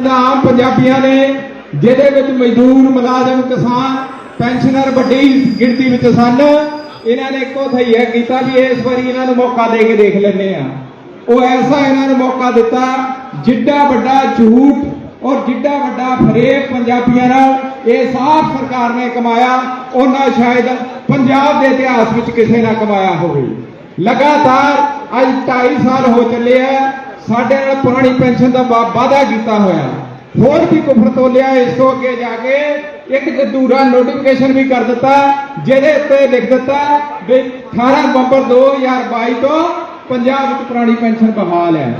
ਦਾ ਆਮ ਪੰਜਾਬੀਆਂ ਨੇ, ਜਿਹਦੇ ਵਿੱਚ ਮਜ਼ਦੂਰ, ਮੁਲਾਜ਼ਮ, ਕਿਸਾਨ, ਪੈਨਸ਼ਨਰ ਵੱਡੀ ਗਿਣਤੀ ਵਿੱਚ ਸਨ, ਇਹਨਾਂ ਨੇ ਇੱਕੋ ਥਈਆ ਕੀਤਾ ਵੀ ਇਸ ਵਾਰੀ ਇਹਨਾਂ ਨੂੰ ਮੌਕਾ ਦੇ ਕੇ ਦੇਖ ਲੈਂਦੇ ਆ ਉਹ ਐਸਾ ਇਹਨਾਂ ਨੂੰ ਮੌਕਾ ਦਿੱਤਾ, ਜਿੱਡਾ ਵੱਡਾ ਝੂਠ ਔਰ ਜਿੱਡਾ ਵੱਡਾ ਫਰੇਬ ਪੰਜਾਬੀਆਂ ਨਾਲ, ਇਹ ਸਾਫ਼ ਸਰਕਾਰ ਨੇ ਕਮਾਇਆ, ਉਹਨਾਂ ਸ਼ਾਇਦ ਪੰਜਾਬ ਦੇ ਇਤਿਹਾਸ ਵਿੱਚ ਕਿਸੇ ਨਾ ਕਮਾਇਆ ਹੋਵੇ। ਲਗਾਤਾਰ ਅੱਜ 2.5 ਸਾਲ ਹੋ ਚੱਲੇ ਆ ਸਾਡੇ ਨਾਲ ਪੁਰਾਣੀ ਪੈਨਸ਼ਨ ਦਾ ਵਾ- ਵਾਅਦਾ ਕੀਤਾ ਹੋਇਆ। ਹੋਰ ਵੀ ਕੁਫਰ ਤੋਲਿਆ, ਇਸ ਤੋਂ ਅੱਗੇ ਜਾ ਕੇ ਇੱਕ ਜਦੂਰਾ ਨੋਟੀਫਿਕੇਸ਼ਨ ਵੀ ਕਰ ਦਿੱਤਾ, ਜਿਹਦੇ ਉੱਤੇ ਲਿਖ ਦਿੱਤਾ ਵੀ 18 ਨਵੰਬਰ 2022 ਤੋਂ ਪੰਜਾਬ ਵਿੱਚ ਪੁਰਾਣੀ ਪੈਨਸ਼ਨ ਬਹਾਲ ਹੈ।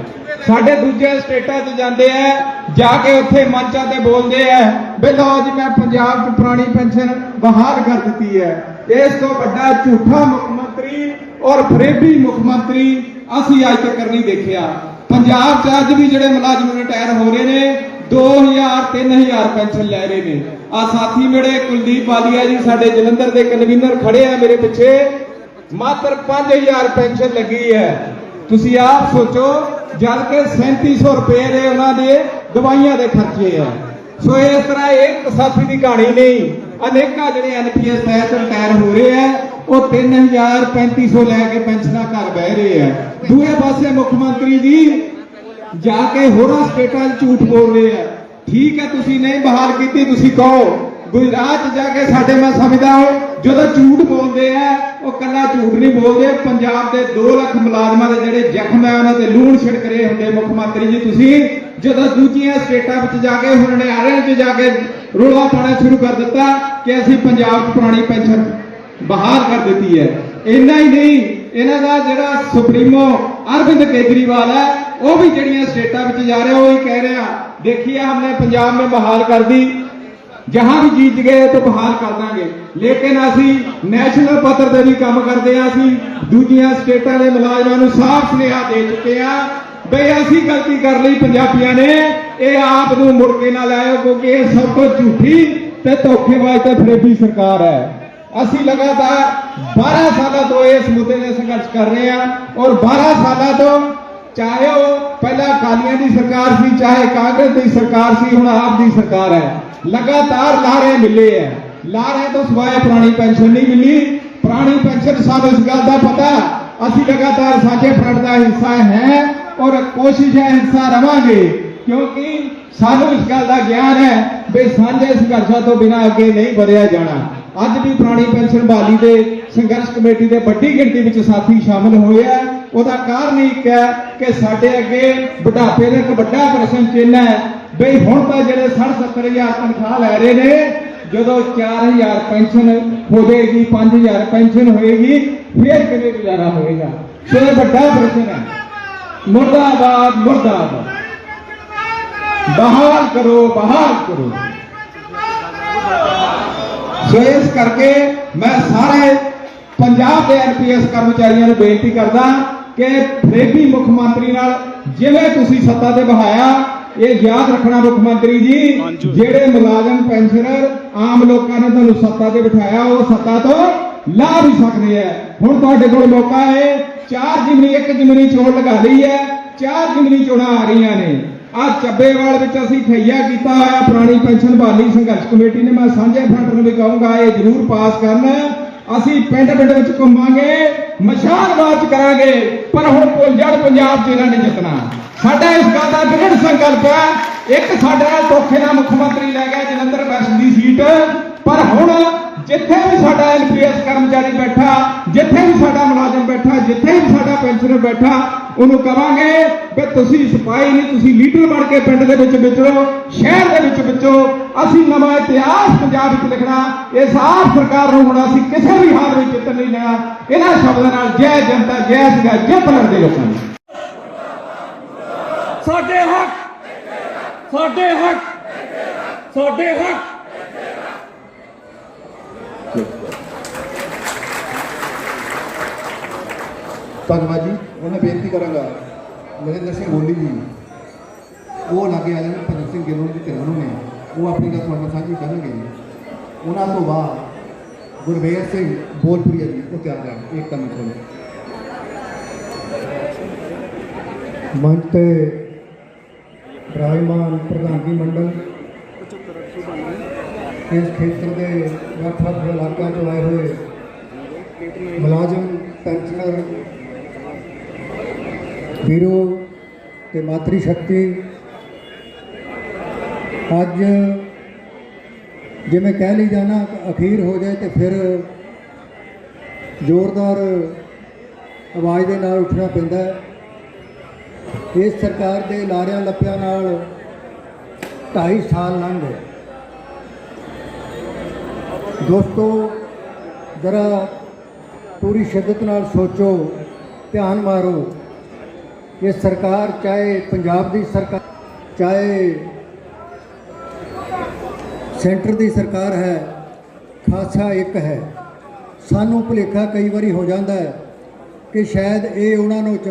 ਸਾਡੇ ਦੂਜੇ ਸਟੇਟਾਂ 'ਚ ਜਾਂਦੇ ਆ, ਜਾ ਕੇ ਉੱਥੇ ਮੰਚਾਂ ਤੇ ਬੋਲਦੇ ਆ, ਵੀ ਲਓ ਜੀ, ਮੈਂ ਪੰਜਾਬ 'ਚ ਪੁਰਾਣੀ ਪੈਨਸ਼ਨ ਬਹਾਲ ਕਰ ਦਿੱਤੀ ਹੈ। ਇਸ ਤੋਂ ਵੱਡਾ ਝੂਠਾ ਮੁੱਖ ਮੰਤਰੀ ਔਰ ਫਰੇਬੀ ਮੁੱਖ ਮੰਤਰੀ ਅਸੀਂ ਅੱਜ ਤੱਕ ਨਹੀਂ ਦੇਖਿਆ। ਪੰਜਾਬ 'ਚ ਅੱਜ ਵੀ ਜਿਹੜੇ ਮੁਲਾਜ਼ਮ ਰਿਟਾਇਰ ਹੋ ਰਹੇ ਨੇ 2000 3000 ਪੈਨਸ਼ਨ ਲੈ ਰਹੇ ਨੇ। ਆ ਸਾਥੀ ਮੇਰੇ ਕੁਲਦੀਪ ਵਾਲੀਆ ਜੀ, ਸਾਡੇ ਜਲੰਧਰ ਦੇ ਕਨਵੀਨਰ ਖੜੇ ਆ ਮੇਰੇ ਪਿੱਛੇ। ਮਾਤਰ 5000 ਪੈਨਸ਼ਨ ਲੱਗੀ ਹੈ। ਤੁਸੀਂ ਆਪ ਸੋਚੋ, ਜਦ ਕਿ 3700 ਰੁਪਏ ਦੇ ਉਹਨਾਂ ਦੇ ਦਵਾਈਆਂ ਦੇ ਖਰਚੇ ਆ। ਸੋ ਇਸ ਤਰ੍ਹਾਂ ਇੱਕ ਸਾਥੀ ਦੀ ਕਹਾਣੀ ਨਹੀਂ ਅਨੇਕਾਂ ਜਿਹੜੇ ਐਨਪੀਐਸ ਤਹਿਤ ਰਿਟਾਇਰ ਹੋ ਰਹੇ ਆ, ਉਹ 3000 3500 ਲੈ ਕੇ ਪੈਨਸ਼ਨਾਂ ਘਰ ਬਹਿ ਰਹੇ ਆ। ਦੂਏ ਪਾਸੇ ਮੁੱਖ ਮੰਤਰੀ ਜੀ ਜਾ ਕੇ ਹੋਰਾਂ ਸਟੇਟਾਂ 'ਚ ਝੂਠ ਬੋਲ ਰਹੇ ਆ। ਠੀਕ ਹੈ, ਤੁਸੀਂ ਨਹੀਂ ਬਹਾਲ ਕੀਤੀ, ਤੁਸੀਂ ਕਹੋ। ਗੁਜਰਾਤ ਜਾ ਕੇ ਸਾਡੇ ਮੈਂ ਸਮਝਦਾ ਹਾਂ, ਜਦੋਂ ਝੂਠ ਬੋਲਦੇ ਆ, ਉਹ ਕੱਲਾ ਝੂਠ ਨਹੀਂ ਬੋਲਦੇ। ਪੰਜਾਬ ਦੇ 2 ਲੱਖ ਮੁਲਾਜ਼ਮਾਂ ਦੇ ਜਿਹੜੇ ਜ਼ਖਮ ਆ, ਉਹਨਾਂ ਤੇ ਲੂਣ ਛਿੜਕ ਰਹੇ ਹੁੰਦੇ ਮੁੱਖ ਮੰਤਰੀ ਜੀ ਤੁਸੀਂ। ਜਦੋਂ ਦੂਜੀਆਂ ਸਟੇਟਾਂ ਵਿੱਚ ਜਾ ਕੇ ਹੁਣ ਹਰਿਆਣੇ 'ਚ ਜਾ ਕੇ ਰੋਲਾ ਪਾਣਾ ਸ਼ੁਰੂ ਕਰ ਦਿੱਤਾ ਕਿ ਅਸੀਂ ਪੰਜਾਬ 'ਚ ਪੁਰਾਣੀ ਪੈਨਸ਼ਨ ਬਹਾਲ ਕਰ ਦਿੱਤੀ ਹੈ ਇੰਨਾ ਹੀ ਨਹੀਂ ਇਹਨਾਂ ਦਾ ਜਿਹੜਾ ਸੁਪਰੀਮੋ ਅਰਵਿੰਦ ਕੇਜਰੀਵਾਲ ਹੈ ਉਹ ਵੀ ਜਿਹੜੀਆਂ ਸਟੇਟਾਂ ਵਿੱਚ ਜਾ ਰਿਹਾ ਉਹ ਹੀ ਕਹਿ ਰਿਹਾ देखिए हमने पंजाब में बहाल कर दी जहां भी जीत गए तो बहाल कर ਦਾਂਗੇ ਲੇਕਿਨ ਅਸੀਂ ਨੈਸ਼ਨਲ ਪੱਧਰ ਤੇ ਵੀ ਕੰਮ ਕਰਦੇ ਆ ਅਸੀਂ ਦੂਜੀਆਂ ਸਟੇਟਾਂ ਦੇ ਮੁਲਾਜ਼ਮਾਂ ਨੂੰ ਸਾਫ਼ ਸੁਨੇਹਾ ਦੇ ਚੁੱਕੇ ਆ ਬਈ ਅਸੀਂ ਗਲਤੀ ਕਰ ਲਈ ਪੰਜਾਬੀਆਂ ਨੇ। ਇਹ ਆਪ ਨੂੰ ਮੁੜ ਕੇ ਨਾ ਲਾਇਓ ਕਿਉਂਕਿ ਇਹ ਸਭ ਤੋਂ ਝੂਠੀ ਤੇ ਧੋਖੇਬਾਜ਼ ਤੇ ਫਰੇਬੀ ਸਰਕਾਰ ਹੈ। ਅਸੀਂ ਲਗਾਤਾਰ 12 ਸਾਲਾਂ ਤੋਂ ਇਸ ਮੁੱਦੇ ਤੇ ਸੰਘਰਸ਼ ਕਰ ਰਹੇ ਹਾਂ ਔਰ 12 ਸਾਲਾਂ ਤੋਂ ਚਾਹੇ ਉਹ ਪਹਿਲਾਂ ਅਕਾਲੀਆਂ ਦੀ ਸਰਕਾਰ ਸੀ, ਚਾਹੇ ਕਾਂਗਰਸ ਦੀ ਸਰਕਾਰ ਸੀ, ਹੁਣ ਆਪ ਦੀ ਸਰਕਾਰ ਹੈ। ਲਗਾਤਾਰ ਲਾਰੇ ਮਿਲੇ ਹੈ। ਲਾਰੇ ਤੋਂ ਸਵਾਏ ਪੁਰਾਣੀ ਪੈਨਸ਼ਨ ਨਹੀਂ ਮਿਲੀ। ਪੁਰਾਣੀ ਪੈਨਸ਼ਨ ਸਾਨੂੰ ਇਸ ਗੱਲ ਦਾ ਪਤਾ। ਅਸੀਂ ਲਗਾਤਾਰ ਸਾਂਝੇ ਫਰੰਟ ਦਾ ਹਿੱਸਾ ਹੈ। ਔਰ ਕੋਸ਼ਿਸ਼ ਹੈ ਹਿੱਸਾ ਰਵਾਂਗੇ, ਕਿਉਂਕਿ ਸਾਨੂੰ ਇਸ ਗੱਲ ਦਾ ਗਿਆਨ ਹੈ ਵੀ ਸਾਂਝੇ ਸੰਘਰਸ਼ਾਂ ਤੋਂ ਬਿਨਾਂ ਅੱਗੇ ਨਹੀਂ ਵਧਿਆ ਜਾਣਾ। ਅੱਜ ਵੀ ਪੁਰਾਣੀ ਪੈਨਸ਼ਨ ਬਹਾਲੀ ਦੇ ਸੰਘਰਸ਼ ਕਮੇਟੀ ਦੇ ਵੱਡੀ ਗਿਣਤੀ ਵਿੱਚ ਸਾਥੀ ਸ਼ਾਮਲ ਹੋਏ ਆ। ਉਹਦਾ ਕਾਰਨ ਇੱਕ ਹੈ ਕਿ ਸਾਡੇ ਅੱਗੇ ਬੁਢਾਪੇ ਦਾ ਇੱਕ ਵੱਡਾ ਪ੍ਰਸ਼ਨ ਚਿੰਨ੍ਹ ਹੈ ਬਈ ਹੁਣ ਤਾਂ ਜਿਹੜੇ 60 ਹਜ਼ਾਰ ਤਨਖਾਹ ਲੈ ਰਹੇ ਨੇ, ਜਦੋਂ 4000 ਪੈਨਸ਼ਨ ਹੋ ਜਾਏਗੀ 5000 ਪੈਨਸ਼ਨ ਹੋਏਗੀ, ਫਿਰ ਕਿਵੇਂ ਗੁਜ਼ਾਰਾ ਹੋਏਗਾ? ਸੋ ਇਹ ਵੱਡਾ ਪ੍ਰਸ਼ਨ ਹੈ। ਮੁਰਦਾਬਾਦ ਮੁਰਦਾਬਾਦ। ਬਹਾਲ ਕਰੋ ਬਹਾਲ ਕਰੋ। ਸੋ ਇਸ ਕਰਕੇ ਮੈਂ ਸਾਰੇ ਪੰਜਾਬ ਦੇ ਐਨਪੀਐਸ ਕਰਮਚਾਰੀਆਂ ਨੂੰ ਬੇਨਤੀ ਕਰਦਾ ਕਿ ਫਰੇਬੀ ਮੁੱਖ ਮੰਤਰੀ ਨਾਲ ਜਿਵੇਂ ਤੁਸੀਂ ਸੱਤਾ ਤੇ ਬਹਾਇਆ ਇਹ ਯਾਦ ਰੱਖਣਾ ਮੁੱਖ ਮੰਤਰੀ ਜੀ ਜਿਹੜੇ ਮੁਲਾਜ਼ਮ ਪੈਨਸ਼ਨਰ ਆਮ ਲੋਕਾਂ ਨੇ ਤੁਹਾਨੂੰ ਸੱਤਾ ਤੇ ਬਿਠਾਇਆ ਉਹ ਸੱਤਾ ਤੋਂ ਲਾ ਵੀ ਸਕਦੇ ਆ ਹੁਣ ਤੁਹਾਡੇ ਕੋਲ ਮੌਕਾ ਹੈ। ਚਾਰ ਜਿਮਨੀ, ਇੱਕ ਜਿਮਨੀ ਚੋਣ ਲਗਾ ਲਈ ਹੈ। ਚਾਰ ਜਿਮਨੀ ਚੋਣਾਂ ਆ ਰਹੀਆਂ ਨੇ। ਆ ਚੱਬੇਵਾਲ ਵਿੱਚ ਅਸੀਂ ਠਈਆ ਕੀਤਾ ਹੋਇਆ ਪੁਰਾਣੀ ਪੈਨਸ਼ਨ ਬਹਾਲੀ ਸੰਘਰਸ਼ ਕਮੇਟੀ ਨੇ। ਮੈਂ ਸਾਂਝੇ ਫਰੰਟ ਨੂੰ ਵੀ ਕਹੂੰਗਾ, ਇਹ ਜ਼ਰੂਰ ਪਾਸ ਕਰਨ। ਅਸੀਂ ਪਿੰਡ ਪਿੰਡ ਵਿੱਚ ਘੁੰਮਾਂਗੇ, ਮਸ਼ਾਲ ਮਾਰਚ ਕਰਾਂਗੇ, ਪਰ ਹੁਣ ਪੁੰਜੜ ਪੰਜਾਬ 'ਚ ਇਹਨਾਂ ਨੇ ਜਿੱਤਣਾ। ਸਾਡਾ ਇਸ ਗੱਲ ਦਾ ਦ੍ਰਿੜ ਸੰਕਲਪ ਹੈ। ਇੱਕ ਸਾਡਾ ਧੋਖੇ ਨਾਲ ਮੁੱਖ ਮੰਤਰੀ ਲੈ ਗਿਆ ਜਲੰਧਰ ਵੈਸਟ ਦੀ ਸੀਟ। ਪਰ ਹੁਣ ਵੀ ਕਰਮਚਾਰੀ ਬੈਠਾ, ਜਿੱਥੇ ਵੀ ਸਾਡਾ ਮੁਲਾਜ਼ਮ ਬੈਠਾ, ਜਿੱਥੇ ਵੀ ਸਾਡਾ ਪੈਨਸ਼ਨਰ ਬੈਠਾ, ਉਹਨੂੰ ਕਵਾਂਗੇ ਕਿ ਤੁਸੀਂ ਸਿਪਾਹੀ ਨਹੀਂ, ਤੁਸੀਂ ਲੀਡਰ ਬਣ ਕੇ ਪਿੰਡ ਦੇ ਵਿੱਚ ਵਿਚਰੋ, ਸ਼ਹਿਰ ਦੇ ਵਿੱਚ ਵਿਚੋ ਅਸੀਂ ਨਵਾਂ ਇਤਿਹਾਸ ਪੰਜਾਬ ਵਿੱਚ ਲਿਖਣਾ, ਇਹ ਸਾਫ਼ ਸਰਕਾਰ ਨੂੰ ਹੁਣ ਅਸੀਂ ਕਿਸੇ ਵੀ ਹਾਲ ਵਿੱਚ ਜਿੱਤਣ ਨਹੀਂ ਲੈਣਾ ਇਹਨਾਂ ਸ਼ਬਦਾਂ ਨਾਲ ਜੈ ਜਨਤਾ, ਜੈ ਸਿੰਘਾ ਜਿੱਤ ਲੜਦੇ ਲੋਕਾਂ ਨੂੰ ਸਾਡੇ ਹੱਕ ਸਾਡੇ ਹੱਕ ਸਾਡੇ ਹੱਕ। ਧੰਨਵਾਦ ਜੀ। ਹੁਣ ਮੈਂ ਬੇਨਤੀ ਕਰਾਂਗਾ, ਨਰਿੰਦਰ ਸਿੰਘ ਹੋਲੀ ਜੀ, ਉਹ ਲਾਗੇ ਆਲੇ ਨੇ ਭਗਤ ਸਿੰਘ ਗਿੱਲੋਂ ਦੀ ਧਿਰਾਂ ਨੂੰ ਨੇ ਉਹ ਆਪਣੀ ਗੱਲ ਤੁਹਾਡੇ ਨਾਲ ਸਾਂਝੀ ਕਰਨਗੇ ਉਹਨਾਂ ਤੋਂ ਬਾਅਦ ਗੁਰਵੇਰ ਸਿੰਘ ਬੋਲਪੁਰੀਆ ਜੀ, ਉਹ ਤਿਆਰ ਕਰਨ ਇੱਕ ਕੰਮ ਕਰੋ। ਮੰਚ ਤੇ ਵਿਰਾਜਮਾਨ ਪ੍ਰਧਾਨਗੀ ਮੰਡਲ, ਇਸ ਖੇਤਰ ਦੇ ਵੱਖ ਵੱਖ ਇਲਾਕਿਆਂ ਤੋਂ ਆਏ ਹੋਏ ਮੁਲਾਜ਼ਮ, ਪੈਨਸ਼ਨਰ ਵੀਰੋ ਤੇ ਮਾਤਰੀ ਸ਼ਕਤੀ। ਅੱਜ ਜਿਵੇਂ ਕਹਿ ਲਈ ਜਾਣਾ, ਅਖੀਰ ਹੋ ਜਾਏ ਤੇ ਫਿਰ ਜ਼ੋਰਦਾਰ ਆਵਾਜ਼ ਦੇ ਨਾਲ ਉੱਠਣਾ ਪੈਂਦਾ ਹੈ। ਇਸ ਸਰਕਾਰ ਦੇ ਲਾਰਿਆਂ ਲੱਪਿਆਂ ਨਾਲ 2.5 ਸਾਲ ਲੰਘ ਗਏ। ਦੋਸਤੋ, ਜਰਾ ਪੂਰੀ ਸ਼ਿੱਦਤ ਨਾਲ ਸੋਚੋ, ਧਿਆਨ ਮਾਰੋ। ਇਹ ਸਰਕਾਰ ਚਾਹੇ ਪੰਜਾਬ ਦੀ ਸਰਕਾਰ, ਚਾਹੇ ਸੈਂਟਰ ਦੀ ਸਰਕਾਰ ਹੈ, ਖਾਸਾ ਇੱਕ ਹੈ। ਸਾਨੂੰ ਭੁਲੇਖਾ ਕਈ ਵਾਰੀ ਹੋ ਜਾਂਦਾ ਹੈ ਕਿ ਸ਼ਾਇਦ ਇਹ ਉਹਨਾਂ ਨੂੰ ਚੰਗਾ